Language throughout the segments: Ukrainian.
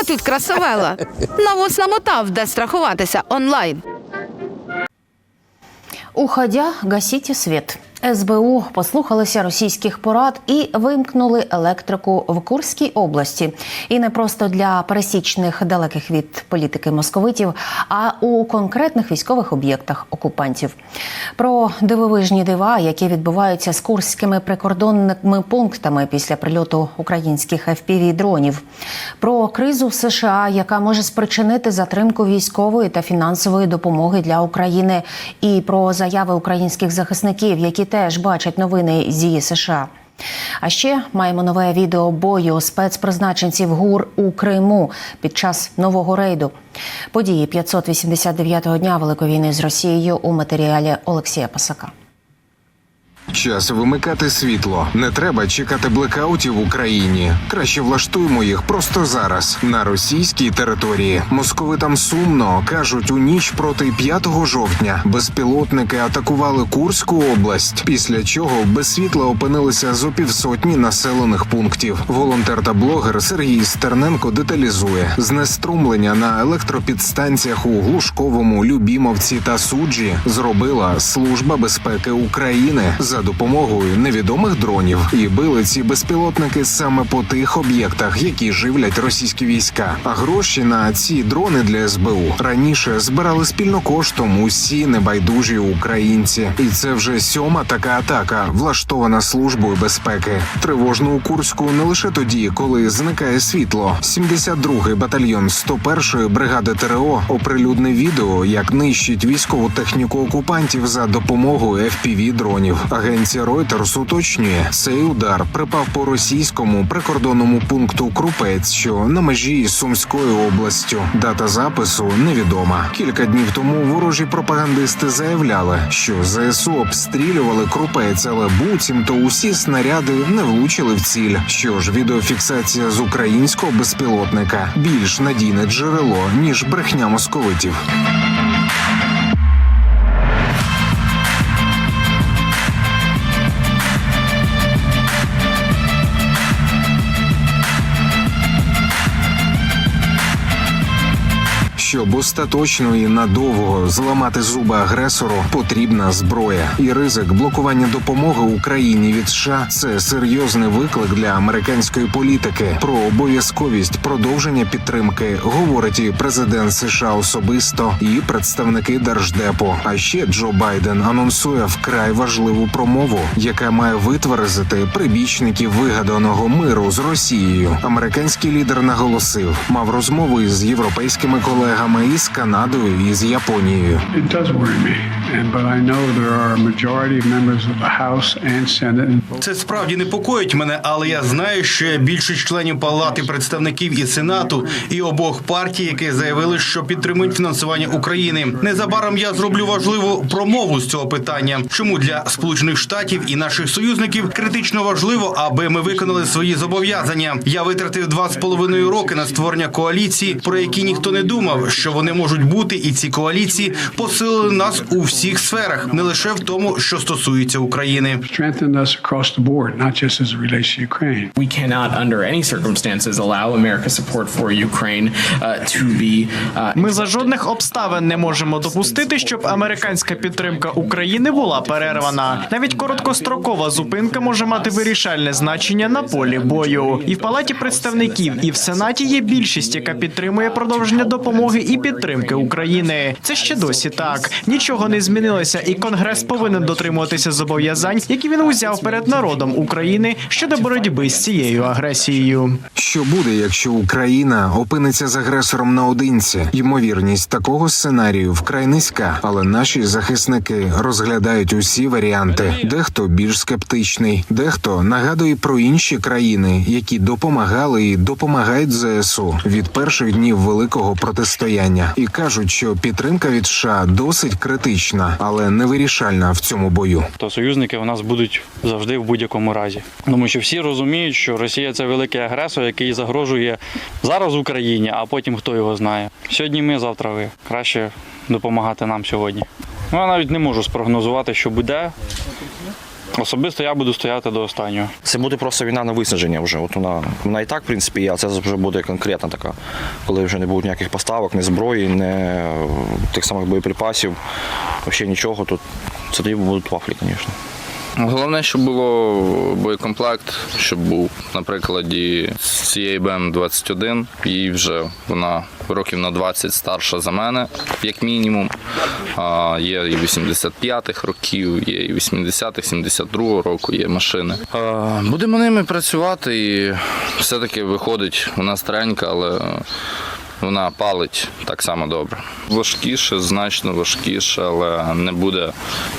О, тут красавела. Навоз намотав, де страхуватися онлайн. Уходя, гасіть світ. СБУ послухалися російських порад і вимкнули електрику в Курській області. І не просто для пересічних далеких від політики московитів, а у конкретних військових об'єктах окупантів. Про дивовижні дива, які відбуваються з курськими прикордонними пунктами після прильоту українських fpv дронів про кризу в США, яка може спричинити затримку військової та фінансової допомоги для України, і про заяви українських захисників, які теж бачать новини з США. А ще маємо нове відео бою спецпризначенців ГУР у Криму під час нового рейду. Події 589-го дня Великої війни з Росією у матеріалі Олексія Пасака. Час вимикати світло. Не треба чекати блекаутів в Україні. Краще влаштуємо їх просто зараз на російській території. Московитам сумно кажуть, у ніч проти 5 жовтня безпілотники атакували Курську область, після чого без світла опинилися зо півсотні населених пунктів. Волонтер та блогер Сергій Стерненко деталізує знеструмлення на електропідстанціях у Глушковому, Любімовці та Суджі зробила Служба безпеки України за допомогою невідомих дронів. І били ці безпілотники саме по тих об'єктах, які живлять російські війська. А гроші на ці дрони для СБУ раніше збирали спільно коштом усі небайдужі українці. І це вже сьома така атака, влаштована службою безпеки. Тривожно у Курську не лише тоді, коли зникає світло. 72-й батальйон 101-ї бригади ТРО оприлюднив відео, як нищить військову техніку окупантів за допомогою fpv дронів. Агенція Reuters уточнює, цей удар припав по російському прикордонному пункту Крупець, що на межі із Сумською областю. Дата запису невідома. Кілька днів тому ворожі пропагандисти заявляли, що ЗСУ обстрілювали Крупець, але буцімто усі снаряди не влучили в ціль. Що ж, відеофіксація з українського безпілотника більш надійне джерело ніж брехня московитів. Щоб остаточно і надовго зламати зуби агресору, потрібна зброя і ризик блокування допомоги Україні від США це серйозний виклик для американської політики. Про обов'язковість продовження підтримки говорить і президент США особисто, і представники держдепу. А ще Джо Байден анонсує вкрай важливу промову, яка має витверзити прибічників вигаданого миру з Росією. Американський лідер наголосив, мав розмову із європейськими колегами і з Канадою і з Японією. Це справді непокоїть мене, але я знаю, що більшість членів палати представників і сенату і обох партій, які заявили, що підтримують фінансування України. Незабаром я зроблю важливу промову з цього питання. Чому для сполучених штатів і наших союзників критично важливо, аби ми виконали свої зобов'язання. Я витратив два з половиною роки на створення коаліції, про які ніхто не думав, що вони можуть бути, і ці коаліції посилили нас у всіх сферах, не лише в тому, що стосується України. We cannot, under any circumstances, allow America's support for Ukraine uh, to be. Uh, Ми за жодних обставин не можемо допустити, щоб американська підтримка України була перервана. Навіть короткострокова зупинка може мати вирішальне значення на полі бою. І в палаті представників, і в сенаті є більшість, яка підтримує продовження допомоги і підтримки України. Це ще досі так. Нічого не змінилося, і Конгрес повинен дотримуватися зобов'язань, які він узяв перед народом України щодо боротьби з цією агресією. Що буде, якщо Україна опиниться з агресором наодинці? Ймовірність такого сценарію вкрай низька, але наші захисники розглядають усі варіанти. Дехто більш скептичний, дехто нагадує про інші країни, які допомагали і допомагають ЗСУ від перших днів великого протистояння, і кажуть, що підтримка від США досить критична, але не вирішальна в цьому бою. то союзники у нас будуть завжди в будь-якому разі. Тому що всі розуміють, що Росія це великий агресор, який загрожує зараз Україні, а потім хто його знає. Сьогодні ми, завтра ви. Краще допомагати нам сьогодні. Ну, я навіть не можу спрогнозувати, що буде. Особисто я буду стояти до останнього. Це буде просто війна на виснаження вже. От вона, вона і так, в принципі, є, а це вже буде конкретна така, коли вже не буде ніяких поставок, ні зброї, ні е, тих самих боєприпасів, взагалі нічого. Тут це тоді будуть вафлі, звісно. Головне, щоб було боєкомплект, щоб був на прикладі цієї БМ-21. Їй вже вона років на 20 старша за мене, як мінімум. А, є і 85-х років, є і 80-х, 72-го року є машини. А, будемо ними працювати і все-таки виходить, вона старенька, але вона палить так само добре. Важкіше, значно важкіше, але не буде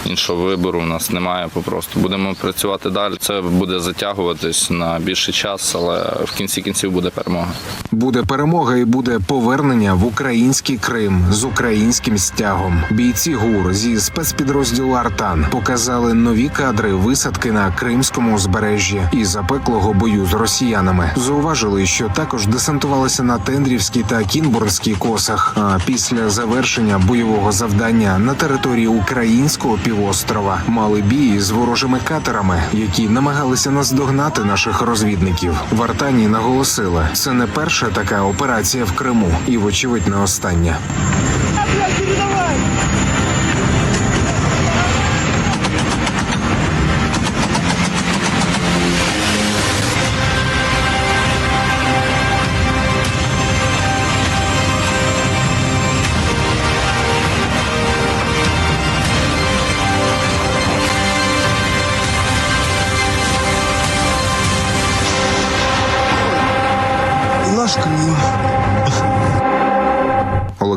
іншого вибору. У нас немає попросту. Будемо працювати далі. Це буде затягуватись на більший час, але в кінці кінців буде перемога. Буде перемога і буде повернення в український Крим з українським стягом. Бійці ГУР зі спецпідрозділу Артан показали нові кадри висадки на кримському узбережжі і запеклого бою з росіянами. Зауважили, що також десантувалися на Тендрівській та Кінбурнській косах. Після завершення бойового завдання на території українського півострова мали бій з ворожими катерами, які намагалися наздогнати наших розвідників. Вартані наголосили, це не перша така операція в Криму, і вочевидь не остання.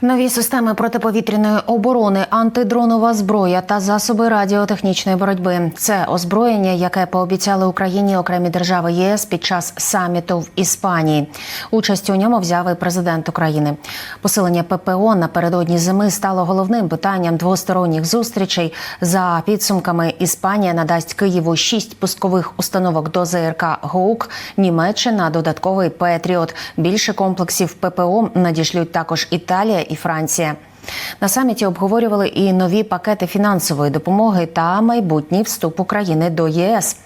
Нові системи протиповітряної оборони, антидронова зброя та засоби радіотехнічної боротьби це озброєння, яке пообіцяли Україні окремі держави ЄС під час саміту в Іспанії. Участь у ньому взяв і президент України. Посилення ППО напередодні зими стало головним питанням двосторонніх зустрічей. За підсумками Іспанія надасть Києву шість пускових установок до ЗРК ГОУК, Німеччина додатковий Петріот. Більше комплексів ППО надішлють також Італія і Франція. На саміті обговорювали і нові пакети фінансової допомоги та майбутній вступ України до ЄС.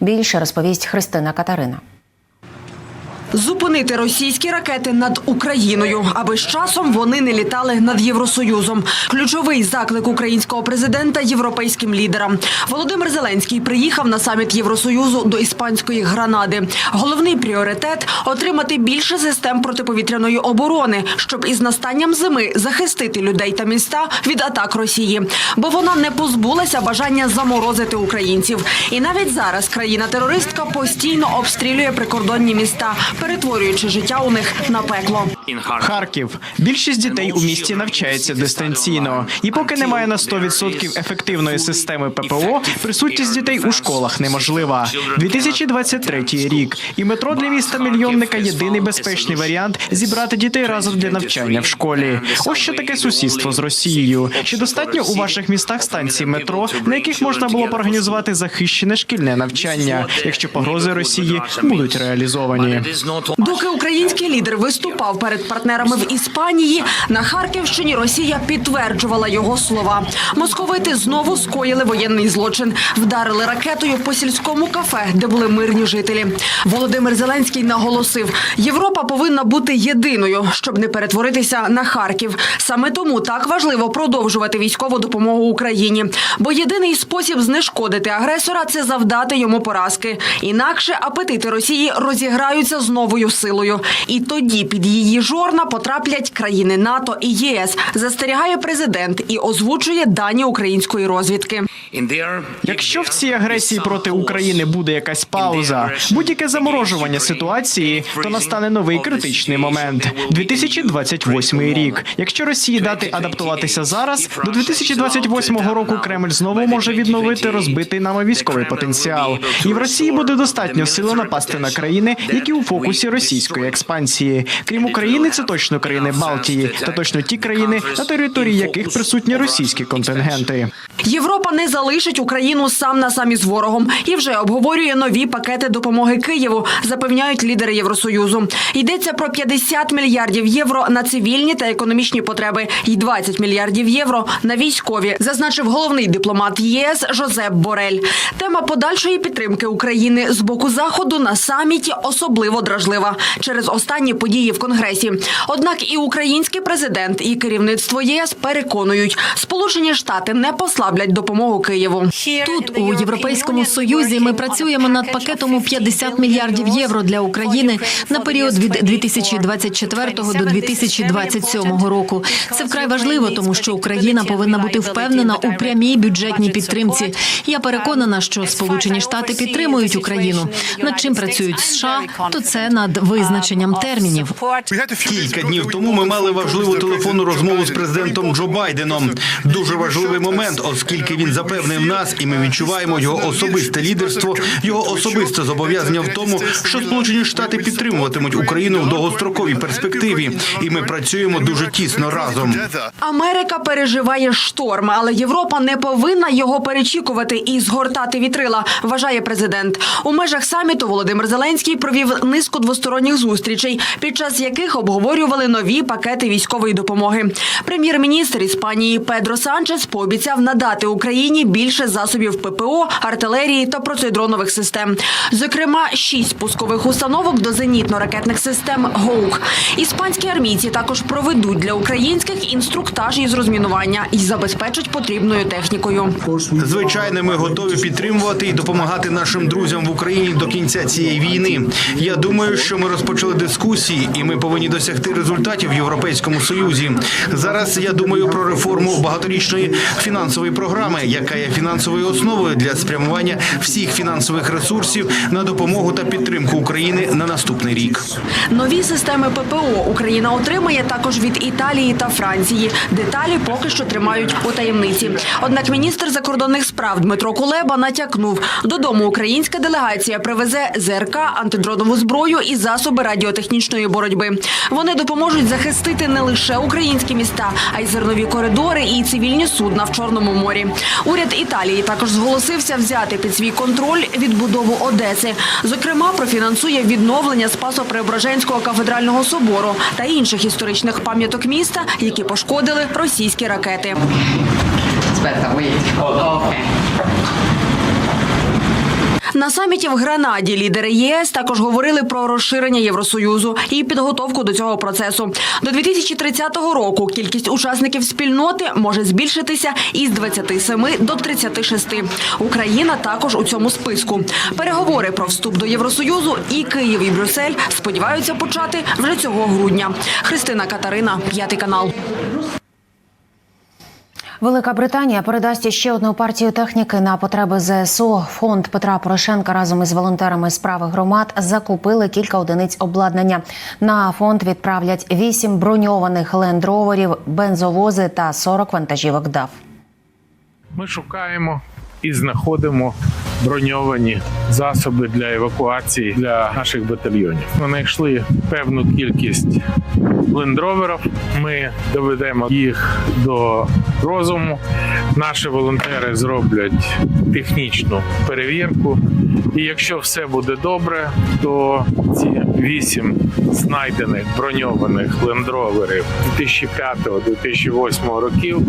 Більше розповість Христина Катерина. Зупинити російські ракети над Україною, аби з часом вони не літали над Євросоюзом. Ключовий заклик українського президента європейським лідерам. Володимир Зеленський приїхав на саміт Євросоюзу до іспанської Гранади. Головний пріоритет отримати більше систем протиповітряної оборони, щоб із настанням зими захистити людей та міста від атак Росії. Бо вона не позбулася бажання заморозити українців. І навіть зараз країна-терористка постійно обстрілює прикордонні міста, перетворюючи життя у них на пекло. Харків. Більшість дітей у місті навчається дистанційно. І поки немає на 100% ефективної системи ППО, присутність дітей у школах неможлива. 2023 рік. І метро для міста мільйонника єдиний безпечний варіант зібрати дітей разом для навчання в школі. Ось що таке сусідство з Росією. Чи достатньо у ваших містах станцій метро, на яких можна було б організувати захищене шкільне навчання, якщо погрози Росії будуть реалізовані? Доки український лідер виступав перед партнерами в Іспанії, на Харківщині Росія підтверджувала його слова. Московити знову скоїли воєнний злочин, вдарили ракетою по сільському кафе, де були мирні жителі. Володимир Зеленський наголосив: Європа повинна бути єдиною, щоб не перетворитися на Харків. Саме тому так важливо продовжувати військову допомогу Україні, бо єдиний спосіб знешкодити агресора це завдати йому поразки. Інакше апетити Росії розіграються з новою силою. І тоді під її жорна потраплять країни НАТО і ЄС. Застерігає президент і озвучує дані української розвідки. Якщо в цій агресії проти України буде якась пауза, будь-яке заморожування ситуації, то настане новий критичний момент. 2028 рік. Якщо Росії дати адаптуватися зараз, до 2028 року Кремль знову може відновити розбитий нами військовий потенціал, і в Росії буде достатньо сили напасти на країни, які у фокусі російської експансії. Крім України, це точно країни Балтії та точно ті країни, на території яких присутні російські контингенти. Європа не залишить Україну сам на самі з ворогом і вже обговорює нові пакети допомоги Києву, запевняють лідери Євросоюзу. Йдеться про 50 мільярдів євро на цивільні та економічні потреби і 20 мільярдів євро на військові, зазначив головний дипломат ЄС Жозеп Борель. Тема подальшої підтримки України з боку заходу на саміті особливо дражлива через останні події в Конгресі. Однак і український президент, і керівництво ЄС переконують, Сполучені Штати не послаблять допомогу Києву. Тут у Європейському Союзі ми працюємо над пакетом у 50 мільярдів євро для України на період від 2024 до 2027 року. Це вкрай важливо, тому що Україна повинна бути впевнена у прямій бюджетній підтримці. Я переконана, що Сполучені Штати підтримують Україну. Над чим працюють США, то це над визначенням термінів. Кілька днів тому ми мали важливу телефонну розмову з президентом Джо Байденом. Дуже важливий момент, оскільки він запевнив нас, і ми відчуваємо його особисте лідерство, його особисте зобов'язання в тому, що Сполучені Штати підтримуватимуть Україну в довгостроковій перспективі, і ми працюємо дуже тісно разом. Америка переживає шторм, але Європа не повинна його перечікувати і згортати вітрила. Вважає президент. У межах саміту Володимир Зеленський провів низку двосторонніх зустрічей, під час яких обговорювали нові пакети військової допомоги. Прем'єр-міністр Іспанії Педро Санчес пообіцяв надати Україні більше засобів ППО, артилерії та протидронових систем. Зокрема, шість пускових установок до зенітно-ракетних систем ГОУК. Іспанські армійці також проведуть для українських інструктаж із розмінування і забезпечать потрібною технікою. Звичайно, ми готові підтримувати і допомагати нашим друзям в Україні до кінця цієї війни. Я думаю, що ми розпочали дискусії, і ми повинні досягти результатів в Європейському Союзі. Зараз я думаю про реформу багаторічної фінансової програми, яка є фінансовою основою для спрямування всіх фінансових ресурсів на допомогу та підтримку України на наступний рік. Нові системи ППО Україна отримає також від Італії та Франції. Деталі поки що тримають у таємниці. Однак міністр закордонних справ Дмитро Кулеба натякнув, додому українська делегація привезе ЗРК, антидронову зброю і засоби радіотехнічної боротьби. Вони допоможуть захистити не лише українські міста, а й зернові коридори і цивільні судна в Чорному морі. Уряд Італії також зголосився взяти під свій контроль відбудову Одеси. Зокрема, профінансує відновлення Спасо-Преображенського кафедрального собору та інших історичних пам'яток міста, які пошкодили російські ракети. На саміті в Гранаді лідери єС також говорили про розширення Євросоюзу і підготовку до цього процесу. До 2030 року кількість учасників спільноти може збільшитися із 27 до 36. Україна також у цьому списку. Переговори про вступ до Євросоюзу і Київ і Брюссель сподіваються почати вже цього грудня. Христина Катарина, п'ятий канал. Велика Британія передасть ще одну партію техніки на потреби ЗСУ. Фонд Петра Порошенка разом із волонтерами справи громад закупили кілька одиниць обладнання. На фонд відправлять вісім броньованих лендроверів, бензовози та 40 вантажівок Дав Ми шукаємо і знаходимо броньовані засоби для евакуації для наших батальйонів. Ми знайшли певну кількість лендроверів. Ми доведемо їх до розуму. Наші волонтери зроблять технічну перевірку. І якщо все буде добре, то ці вісім знайдених броньованих лендроверів 2005-2008 років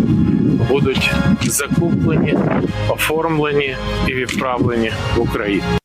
будуть закуплені, оформлені і відправлені в Україну.